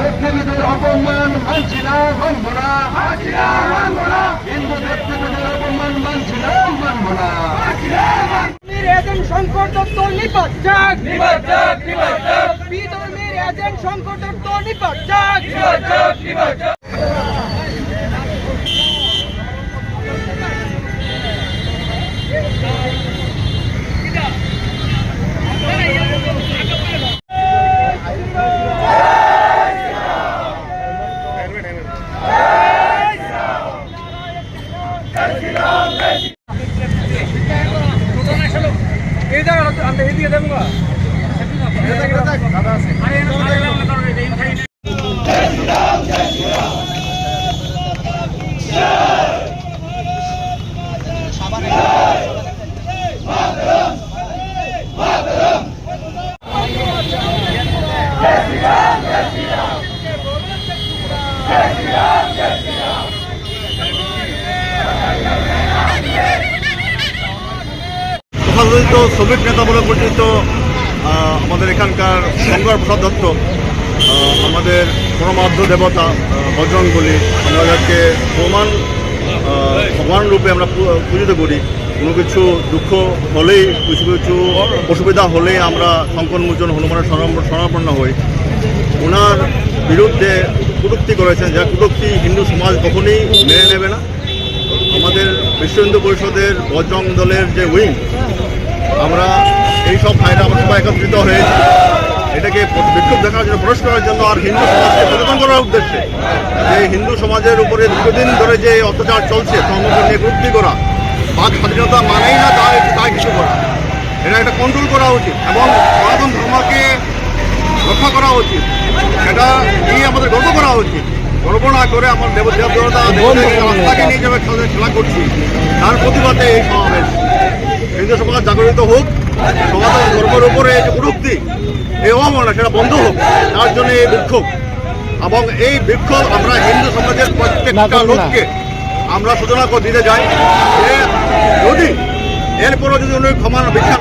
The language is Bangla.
ব্যক্তিদের অপমান মানছি না অপমান মানছি না মানব না এজেন্ট শঙ্কর দত্ত అంత ఏది కదా তথাকথিত শ্রমিক নেতা বলে পরিচিত আমাদের এখানকার শঙ্কর প্রসাদ দত্ত আমাদের পরমাধ্য দেবতা বজরঙ্গলী আমরা যাকে প্রমাণ ভগবান রূপে আমরা পূজিত করি। কোনো কিছু দুঃখ হলেই, কিছু কিছু অসুবিধা হলেই আমরা শঙ্করমোচন হনুমানের শরণ- শরণাপন্ন হই। ওনার বিরুদ্ধে কটূক্তি করেছেন যা কটূক্তি হিন্দু সমাজ কখনোই মেনে নেবে না। আমাদের বিশ্ব হিন্দু পরিষদের বজরং দলের যে উইং আমরা এই সব ভাইরা আমরা সবাই একত্রিত হয়েছি এটাকে বিক্ষোভ দেখানোর জন্য প্রবেশ করার জন্য আর হিন্দু সমাজকে সচেতন করার উদ্দেশ্যে যে হিন্দু সমাজের উপরে দীর্ঘদিন ধরে যে অত্যাচার চলছে, ধর্মকে নিয়ে কটূক্তি করা, বাক স্বাধীনতা মানেই না তা তা কিছু করা, এটা একটা কন্ট্রোল করা উচিত এবং সনাতন ধর্মকে রক্ষা করা উচিত। এটা নিয়ে আমাদের গর্ব করা উচিত। গর্ব না করে আমার দেব দেব দেবতা দেবতাকে রাস্তাকে নিয়ে যাবে খেলা করছি, তার প্রতিবাদে এই সমাবেশ। হিন্দু সমাজ জাগরিত হোক সমাজের ধর্মের উপরে এই যে উরুক্তি এই অবমাননা সেটা বন্ধ হোক তার জন্য এই বিক্ষোভ। এবং এই বিক্ষোভ আমরা হিন্দু সমাজের প্রত্যেকটা লোককে আমরা সূচনা করে দিতে যাই যে যদি এরপরও যদি উনি ক্ষমা বিচার